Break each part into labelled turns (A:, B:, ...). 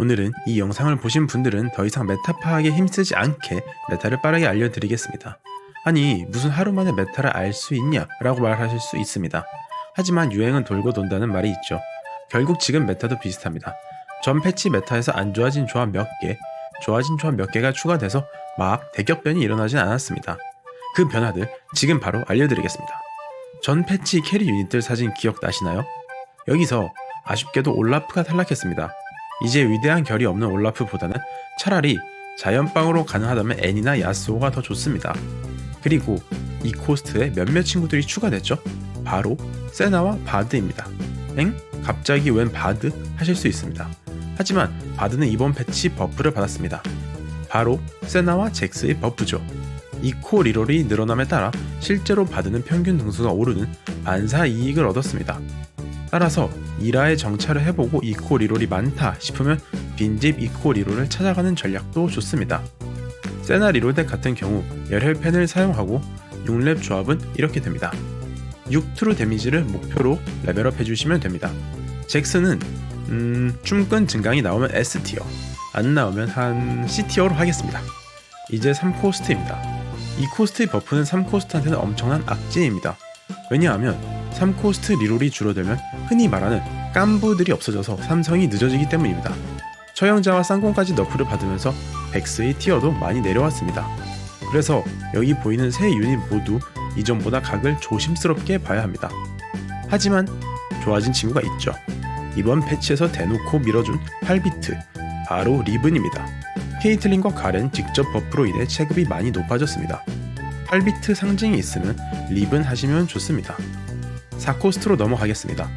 A: 오늘은 이 영상을 보신 분들은 더 이상 메타 파악에 힘쓰지 않게 메타를 빠르게 알려드리겠습니다. 아니 무슨 하루 만에 메타를 알 수 있냐 라고 말하실 수 있습니다. 하지만 유행은 돌고 돈다는 말이 있죠. 결국 지금 메타도 비슷합니다. 전 패치 메타에서 안 좋아진 조합 몇 개, 좋아진 조합 몇 개가 추가돼서 막 대격변이 일어나진 않았습니다. 그 변화들 지금 바로 알려드리겠습니다. 전 패치 캐리 유닛들 사진 기억나시나요? 여기서 아쉽게도 올라프가 탈락했습니다. 이제 위대한 결이 없는 올라프보다는 차라리 자연빵으로 가능하다면 애니나 야스오가 더 좋습니다. 그리고 이 코스트에 몇몇 친구들이 추가됐죠? 바로 세나와 바드입니다. 엥? 갑자기 웬 바드? 하실 수 있습니다. 하지만 바드는 이번 패치 버프를 받았습니다. 바로 세나와 잭스의 버프죠. 이코 리롤이 늘어남에 따라 실제로 바드는 평균 등수가 오르는 반사 이익을 얻었습니다. 따라서 이라의 정찰을 해보고 이코 리롤이 많다 싶으면 빈집 이코 리롤을 찾아가는 전략도 좋습니다. 세나 리롤덱 같은 경우 열혈펜을 사용하고 6렙 조합은 이렇게 됩니다. 6트루 데미지를 목표로 레벨업 해주시면 됩니다. 잭스는 음, 춤끈 증강이 나오면 S티어, 안 나오면 한 C티어로 하겠습니다. 이제 3코스트입니다. 이 코스트의 버프는 3코스트한테는 엄청난 악재입니다. 왜냐하면 3코스트 리롤이 줄어들면 흔히 말하는 깐부들이 없어져서 삼성이 늦어지기 때문입니다. 처형자와 쌍공까지 너프를 받으면서 백스의 티어도 많이 내려왔습니다. 그래서 여기 보이는 세 유닛 모두 이전보다 각을 조심스럽게 봐야 합니다. 하지만 좋아진 친구가 있죠. 이번 패치에서 대놓고 밀어준 8비트, 바로 리븐입니다. 케이틀린과 가렌 직접 버프로 인해 체급이 많이 높아졌습니다. 8비트 상징이 있으면 리븐 하시면 좋습니다. 4코스트로 넘어가겠습니다.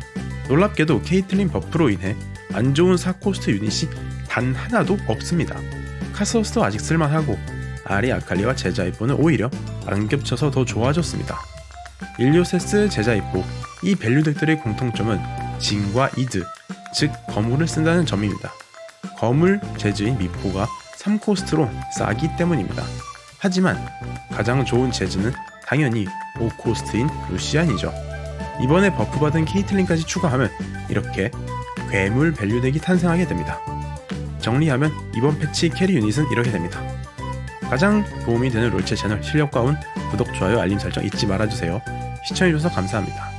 A: 놀랍게도 케이틀린 버프로 인해 안 좋은 4코스트 유닛이 단 하나도 없습니다. 카스어스도 아직 쓸만하고 아리 아칼리와 제자이뽀는 오히려 안 겹쳐서 더 좋아졌습니다. 일리오세스 제자이뽀 이 밸류덱들의 공통점은 진과 이드 즉 거물을 쓴다는 점입니다. 거물 재즈인 미포가 3코스트로 싸기 때문입니다. 하지만 가장 좋은 재즈는 당연히 5코스트인 루시안이죠. 이번에 버프받은 케이틀린까지 추가하면 이렇게 괴물 밸류덱이 탄생하게 됩니다. 정리하면 이번 패치 캐리 유닛은 이렇게 됩니다. 가장 도움이 되는 롤체 채널 실력과운 구독, 좋아요, 알림 설정 잊지 말아주세요. 시청해주셔서 감사합니다.